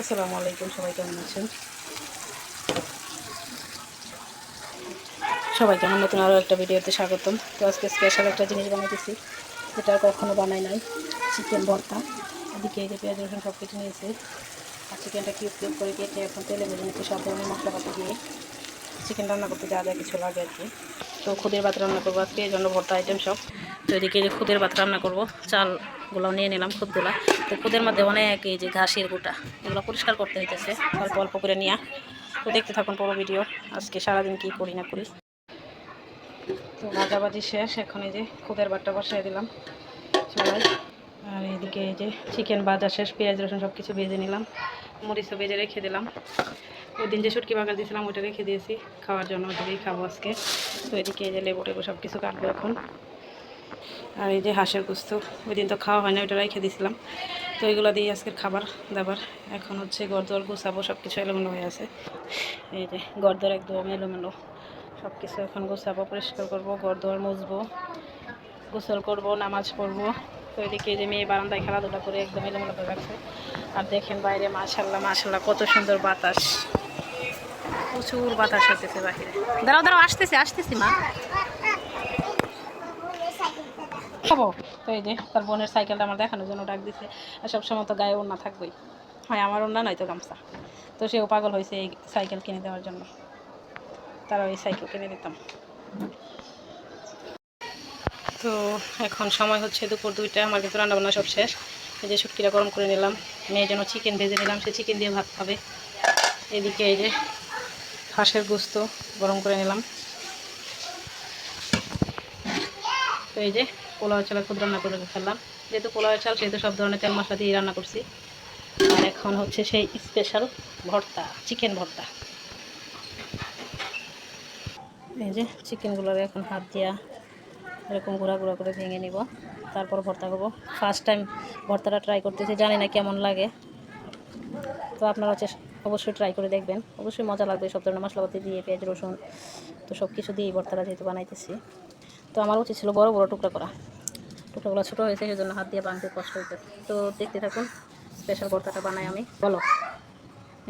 আসসালামু আলাইকুম, সবাই কেমন আছেন? সবাইকে আমার নতুন আরও একটা ভিডিওতে স্বাগতম। তো আজকে স্পেশাল একটা জিনিস বানাইতেছি, যেটা কখনো বানাই নাই। চিকেন ভর্তা, এদিকে এই যে পেঁয়াজ, রসুন সব কিছু নিয়েছে। আর চিকেনটা কিউব কিউব করে কেটে এখন তেলে ভেজে নিচ্ছি সব ধরনের মশলাপাতি দিয়ে। চিকেন রান্না করতে যা যা কিছু লাগে আর কি। তো খুদের ভাত রান্না করব আজকে, এই জন্য ভর্তা আইটেম সব। তো এদিকে যে খুদের ভাত রান্না করব। চালগুলো নিয়ে নিলাম খুদগুলা। তো খুদের মধ্যে অনেক এই যে ঘাসের গোটা, এগুলো পরিষ্কার করতে হইতেছে, অল্প অল্প করে নিয়ে। তো দেখতে থাকুন পুরো ভিডিও, আজকে সারাদিন কী করি না করি। তো ভাজাভাজি শেষ, এখন এই যে খুদের ভাতটা বসাই দিলাম চলাই আর এদিকে এই যে চিকেন ভাজা শেষ, পেঁয়াজ, রসুন সব কিছু ভেজে নিলাম, মরিচও ভেজে রেখে দিলাম। ওই দিন যে শুটকি বাগান দিয়েছিলাম ওইটা রেখে দিয়েছি, খাওয়ার জন্য ওইটাই খাব আজকে। তো এদিকে এই যে লেবু টেবু সব কিছু কাটবো এখন। আর এই যে হাঁসের কুস্ত ওই দিন তো খাওয়া হয় না ওইটা রেখে দিয়েছিলাম তো এগুলো দিয়ে আজকের খাবার দাবার। এখন হচ্ছে গরদর গুছাবো সব কিছু এলোমেলো হয়ে আছে। এই যে গরদর একদম এলোমেলো। সব কিছু এখন গুছাবো, পরিষ্কার করব গরদর মুছবো, গোসল করব, নামাজ পড়ব। তো এদিকে যে মেয়ে বারান্দায় খেলাধুলা করে একদম এলোমেলো করে রাখছে আর দেখেন বাইরে মাশাল্লাহ মাশাল্লাহ কত সুন্দর বাতাস। প্রচুর বাতাস হতেছে বাহিরে। দাঁড়াও দাঁড়াও, আসতেছি আসতেছি মা। খাব? তো এই যে তার বোনের সাইকেলটা আমার দেখানোর জন্য ডাক দিছে। আর সবসময় তো গায়ে ওড়না থাকবেই। হয় আমার ওড়না, নয়তো গামছা। তো সেও পাগল হয়েছে এই সাইকেল কিনে দেওয়ার জন্য। তারা ওই সাইকেল কিনে দিতাম তো এখন সময় হচ্ছে দুপুর দুইটা। আমার কিন্তু রান্নাবান্না সব শেষ। এই যে শুটকিটা গরম করে নিলাম। মেয়ের জন্য চিকেন ভেজে নিলাম। সে চিকেন দিয়ে ভাত খাবে। এদিকে এই যে হাঁসের গোস্ত গরম করে নিলাম। তো এই যে পোলাও চাল খুব রান্না করে ফেললাম। যেহেতু পোলাওয়ের চাল, সেহেতু সব ধরনের তেল মশলা দিয়ে রান্না করছি। আর এখন হচ্ছে সেই স্পেশাল ভর্তা চিকেন ভর্তা। এই যে চিকেনগুলো এখন হাত দিয়া এরকম গুঁড়া গুঁড়া করে ভেঙে নিব। তারপর ভর্তা করব। ফার্স্ট টাইম ভর্তাটা ট্রাই করতেছি, জানি না কেমন লাগে। তো আপনারা হচ্ছে অবশ্যই ট্রাই করে দেখবেন। অবশ্যই মজা লাগবে সব ধরনের মশলাপাতি দিয়ে, পেঁয়াজ, রসুন, তো সব কিছু দিয়েই ভর্তাটা যেহেতু বানাইতেছি। তো আমার উচিত ছিল বড় বড় টুকরা করা। টুকরাগুলো ছোটো হয়েছে সেই জন্য হাত দিয়ে বানতে কষ্ট হইতে। তো দেখতে থাকুন, স্পেশাল ভর্তাটা বানাই আমি। বলো,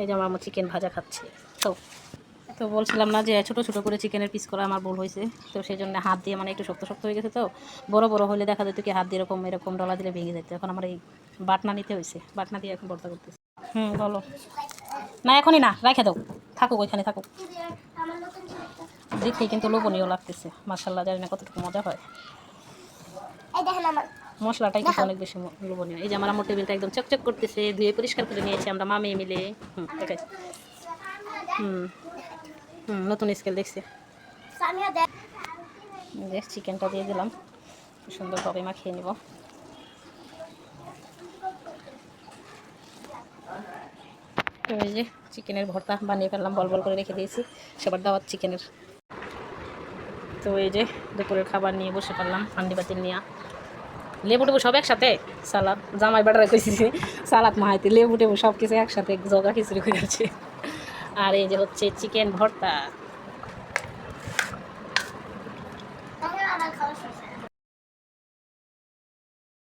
এই যে আমার আমার চিকেন ভাজা খাচ্ছি। তো তো বলছিলাম না যে ছোটো ছোটো করে চিকেনের পিস করা আমার ভুল হয়েছে। তো সেই জন্য হাত দিয়ে মানে একটু শক্ত শক্ত হয়ে গেছে তো। বড় বড় হলে দেখা যেত কি হাত দিয়ে এরকম এরকম ডলা দিলে ভেঙে যেত এখন আমার এই বাটনা নিতে হয়েছে। বাটনা দিয়ে এখন ভর্তা করতেছি। হুম, বলো। না, এখনই না, রেখে দাও। থাকুক, ওইখানে থাকুক। দেখেই কিন্তু লোভনীয় লাগতেছে। মার্শাল্লাহ জানি না কতটুকু মজা হয়। মশলাটাই কিন্তু অনেক বেশি লোভনীয়। এই যে আমার আমার টেবিলটা একদম চকচক করতেছে ধুয়ে পরিষ্কার করে নিয়েছি আমরা মা মেয়ে মিলে। হুম দেখাই হুম হুম নতুন স্কেল দেখছি। যে চিকেনটা দিয়ে দিলাম। সুন্দরভাবে মাখিয়ে নিব। এই যে চিকেনের ভর্তা বানিয়ে ফেললাম বল বল করে রেখে দিয়েছি। সবার দাওয়াত চিকেনের তো এই যে দুপুরের খাবার নিয়ে বসে পারলাম হান্ডি বাতিল নিয়ে। লেবু টেবু সব একসাথে? সালাদ, জামাই বাটারে কইছি। সালাদ মাহাইতে লেবু টেবু সব কিছু একসাথে, জগা খিচুড়ি করে আছে। আর এই যে হচ্ছে চিকেন ভর্তা।